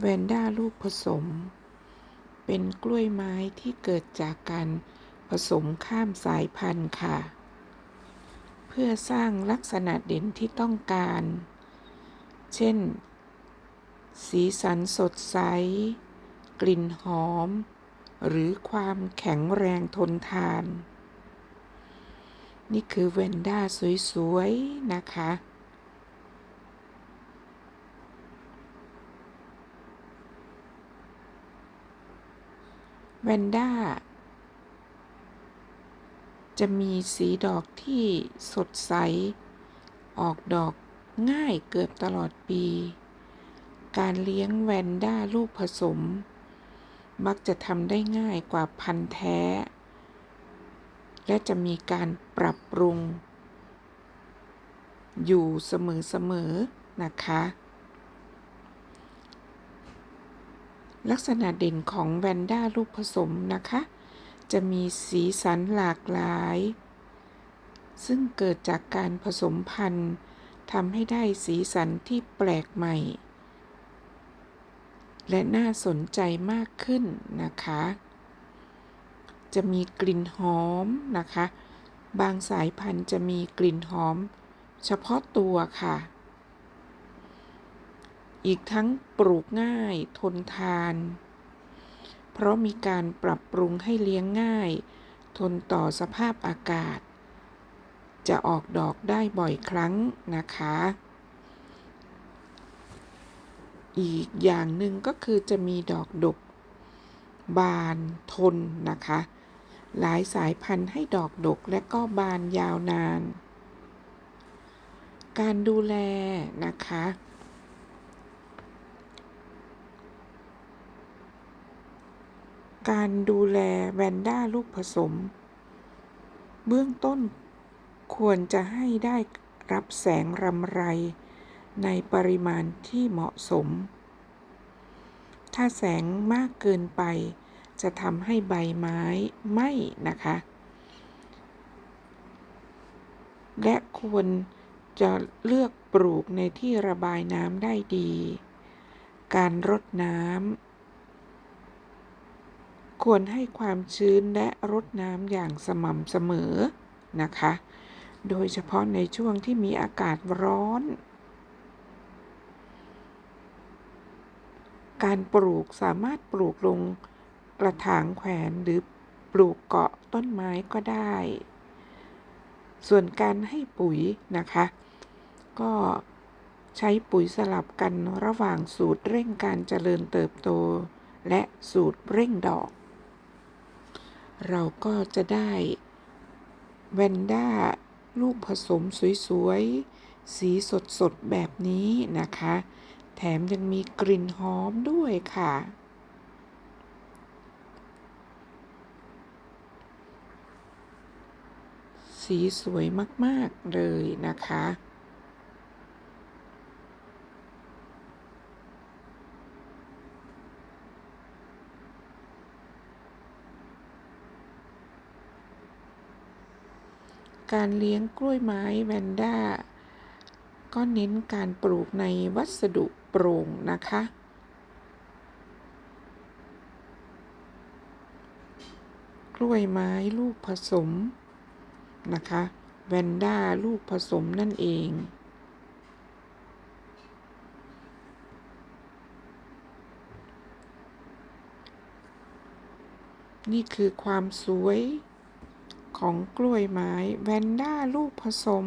แวนด้าลูกผสม เป็นกล้วยไม้ที่เกิดจากการผสมข้ามสายพันธุ์ค่ะ เพื่อสร้างลักษณะเด่นที่ต้องการ เช่น สีสันสดใส กลิ่นหอม หรือความแข็งแรงทนทาน นี่คือแวนด้าสวย ๆ นะคะ แวนด้า จะมีสีดอกที่สดใส ออกดอกง่ายเกือบตลอดปี การเลี้ยงแวนด้าลูกผสม มักจะทำได้ง่ายกว่าพันธุ์แท้ และจะมีการปรับปรุง อยู่เสมอๆนะคะ ลักษณะเด่นของแวนด้าลูกผสมนะคะ จะมีสีสันหลากหลาย ซึ่งเกิดจากการผสมพันธุ์ทำให้ได้สีสันที่แปลกใหม่ และน่าสนใจมากขึ้นนะคะ จะมีกลิ่นหอมนะคะ บางสายพันธุ์จะมีกลิ่นหอม เฉพาะตัวค่ะ อีกทั้งปลูกง่ายทนทาน เพราะมีการปรับปรุงให้เลี้ยงง่าย ทนต่อสภาพอากาศ จะออกดอกได้บ่อยครั้งนะคะ อีกอย่างหนึ่งก็คือจะมีดอกดก บานทนนะคะ หลายสายพันธุ์ให้ดอกดกและก็บานยาวนาน การดูแลนะคะ การดูแลแวนด้าลูกผสม เบื้องต้นควรจะให้ได้รับแสงรำไร ในปริมาณที่เหมาะสม ถ้าแสงมากเกินไป จะทำให้ใบไม้ไหม้นะคะ และควรจะเลือกปลูกในที่ระบายน้ำได้ดี การรดน้ำ ควรให้ความชื้นและรดน้ำอย่างสม่ำเสมอนะคะ โดยเฉพาะในช่วงที่มีอากาศร้อน การปลูกสามารถปลูกลงกระถางแขวนหรือปลูกเกาะต้นไม้ก็ได้ ส่วนการให้ปุ๋ยนะคะ ก็ใช้ปุ๋ยสลับกันระหว่างสูตรเร่งการเจริญเติบโตและสูตรเร่งดอก เราก็จะได้แวนด้าลูกผสมสวยๆ สีสดๆ แบบนี้นะคะ แถมยังมีกลิ่นหอมด้วยค่ะ สีสวยมากๆเลยนะคะ การเลี้ยงกล้วยไม้แวนด้าก็เน้นการปลูกในวัสดุโปร่งนะคะ กล้วยไม้ลูกผสมนะคะแวนด้าลูกผสมนั่นเองนี่คือความสวย ของกล้วยไม้แวนด้าลูกผสม